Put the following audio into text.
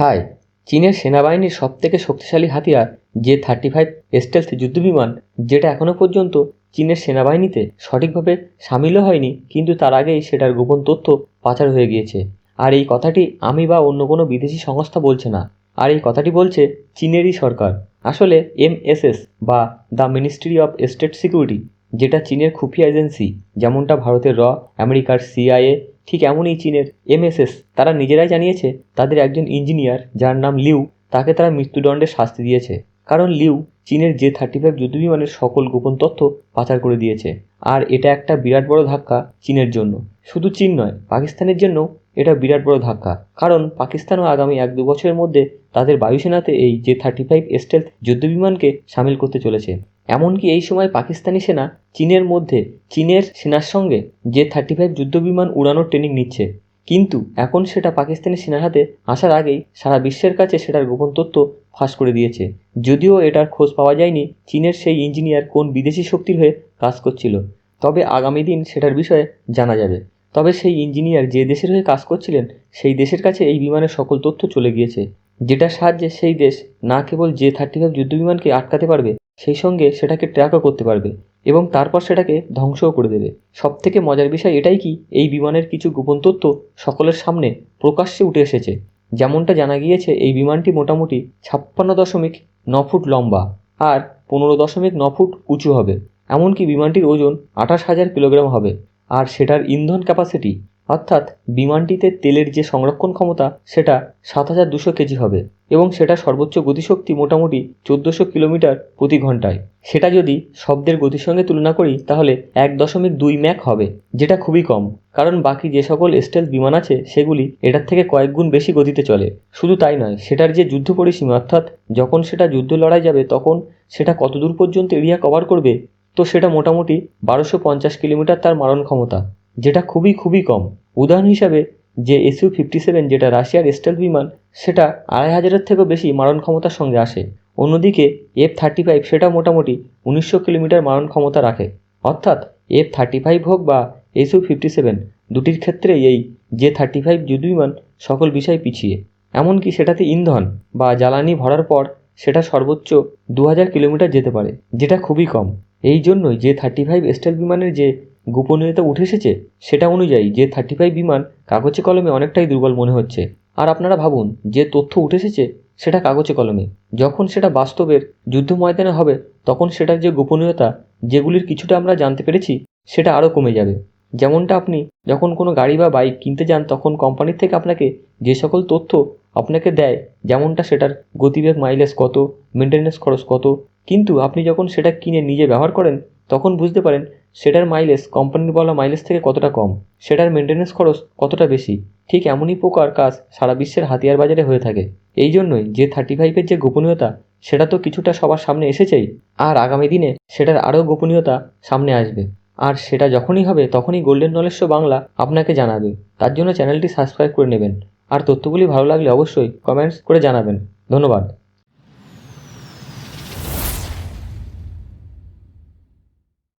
High, চীনের সেনাবাহিনীর সবথেকে শক্তিশালী হাতিয়ার জে থার্টি ফাইভ স্টেলথ যুদ্ধবিমান, যেটা এখনও পর্যন্ত চীনের সেনাবাহিনীতে সঠিকভাবে সামিলও হয়নি, কিন্তু তার আগেই সেটার গোপন তথ্য পাচার হয়ে গিয়েছে। আর এই কথাটি আমি বা অন্য কোনো বিদেশি সংস্থা বলছে না। আর এই কথাটি বলছে চীনেরই সরকার। আসলে এমএসএস বা the ministry of state security, যেটা চীনের খুফিয়া এজেন্সি, যেমনটা ভারতের র, আমেরিকার সিআইএ ঠিক এমনই চীনের এমএসএস তারা নিজেরাই জানিয়েছে তাদের একজন ইঞ্জিনিয়ার যার নাম লিউ, তাকে তারা মৃত্যুদণ্ডের শাস্তি দিয়েছে। কারণ লিউ চীনের জে থার্টি ফাইভ যুদ্ধবিমানের সকল গোপন তথ্য পাচার করে দিয়েছে। আর এটা একটা বিরাট বড় ধাক্কা চীনের জন্য। শুধু চীন নয়, পাকিস্তানের জন্য এটা বিরাট বড় ধাক্কা। কারণ পাকিস্তানও আগামী এক দু বছরের মধ্যে তাদের বায়ুসেনাতে এই জে থার্টি ফাইভ স্টেলথ যুদ্ধবিমানকে সামিল করতে চলেছে। এমনকি এই সময় পাকিস্তানি সেনা চীনের মধ্যে, চীনের সেনার সঙ্গে জে থার্টি ফাইভ যুদ্ধবিমান উড়ানোর ট্রেনিং নিচ্ছে। কিন্তু এখন সেটা পাকিস্তানি সেনার হাতে আসার আগেই সারা বিশ্বের কাছে সেটার গোপন তথ্য ফাঁস করে দিয়েছে। যদিও এটার খোঁজ পাওয়া যায়নি চীনের সেই ইঞ্জিনিয়ার কোন বিদেশি শক্তির হয়ে কাজ করছিল। তবে আগামী দিন সেটার বিষয়ে জানা যাবে। তবে সেই ইঞ্জিনিয়ার যে দেশের হয়ে কাজ করছিলেন, সেই দেশের কাছে এই বিমানের সকল তথ্য চলে গিয়েছে। যেটার সাহায্যে সেই দেশ না কেবল জে থার্টি ফাইভ যুদ্ধবিমানকে আটকাতে পারবে সেই সঙ্গে সেটাকে ট্র্যাকও করতে পারবে এবং তারপর সেটাকে ধ্বংসও করে দেবে। সবথেকে মজার বিষয় এটাই কি, এই বিমানের কিছু গোপন তথ্য সকলের সামনে প্রকাশ্যে উঠে এসেছে। যেমনটা জানা গিয়েছে, এই বিমানটি মোটামুটি ছাপ্পান্ন দশমিক ন ফুট লম্বা আর পনেরো দশমিক ন ফুট উঁচু হবে। এমনকি বিমানটির ওজন আঠাশ হাজার কিলোগ্রাম হবে আর সেটার ইন্ধন ক্যাপাসিটি অর্থাৎ বিমানটিতে তেলের যে সংরক্ষণ ক্ষমতা, সেটা সাত হাজার দুশো কেজি হবে এবং সেটা সর্বোচ্চ গতিশক্তি মোটামুটি চোদ্দোশো কিলোমিটার প্রতি ঘন্টায়। সেটা যদি শব্দের গতির সঙ্গে তুলনা করি, তাহলে এক দশমিক দুই ম্যাক হবে, যেটা খুবই কম। কারণ বাকি যে সকল স্টেল বিমান আছে, সেগুলি এটার থেকে কয়েক গুণ বেশি গতিতে চলে। শুধু তাই নয়, সেটার যে যুদ্ধ পরিসীমা, অর্থাৎ যখন সেটা যুদ্ধ লড়াই যাবে, তখন সেটা কত দূর পর্যন্ত এরিয়া কভার করবে, তো সেটা মোটামুটি বারোশো পঞ্চাশ কিলোমিটার তার মারণ ক্ষমতা, যেটা খুবই খুবই কম। উদাহরণ হিসাবে, যে এসইউ ফিফটি সেভেন যেটা রাশিয়ার স্টেলথ বিমান, সেটা আড়াই হাজারের থেকেও বেশি মারণ ক্ষমতার সঙ্গে আসে। অন্যদিকে, এফ থার্টি ফাইভ সেটা মোটামুটি উনিশশো কিলোমিটার মারণ ক্ষমতা রাখে। অর্থাৎ, এফ থার্টি ফাইভ হোক বা এসইউ ফিফটি সেভেন দুটির ক্ষেত্রেই এই জে থার্টি ফাইভ যুদ্ধবিমান সকল বিষয় পিছিয়ে। এমনকি সেটাতে ইন্ধন বা জ্বালানি ভরার পর সেটা সর্বোচ্চ দু হাজার কিলোমিটার যেতে পারে, যেটা খুবই কম। এই জন্যই যে থার্টি ফাইভ স্টেল বিমানের যে গোপনীয়তা উঠে এসেছে সেটা অনুযায়ী যে থার্টি ফাইভ বিমান কাগজে কলমে অনেকটাই দুর্বল মনে হচ্ছে। আর আপনারা ভাবুন, যে তথ্য উঠে এসেছে সেটা কাগজে কলমে। যখন সেটা বাস্তবের যুদ্ধ ময়দানে হবে, তখন সেটার যে গোপনীয়তা, যেগুলির কিছুটা আমরা জানতে পেরেছি, সেটা আরও কমে যাবে। যেমনটা আপনি যখন কোনো গাড়ি বা বাইক কিনতে যান, তখন কোম্পানির থেকে আপনাকে যে সকল তথ্য আপনাকে দেয়, যেমনটা সেটার গতিবেগ মাইলেজ কত মেনটেন্যান্স খরচ কত, কিন্তু আপনি যখন সেটা কিনে নিজে ব্যবহার করেন, তখন বুঝতে পারেন সেটার মাইলেজ কোম্পানির বলা মাইলেজ থেকে কতটা কম? সেটার মেনটেন্যান্স খরচ কতটা বেশি? ঠিক এমনই প্রকার কাজ সারা বিশ্বের হাতিয়ার বাজারে হয়ে থাকে। এই জন্যই যে থার্টি ফাইভের যে গোপনীয়তা, সেটা তো কিছুটা সবার সামনে এসেছেই। আর আগামী দিনে সেটার আরও গোপনীয়তা সামনে আসবে। আর সেটা যখনই হবে, তখনই গোল্ডেন নলেজ শো বাংলা আপনাকে জানাবে। তার জন্য চ্যানেলটি সাবস্ক্রাইব করে নেবেন। আর তথ্যগুলি ভালো লাগলে অবশ্যই কমেন্টস করে জানাবেন। ধন্যবাদ।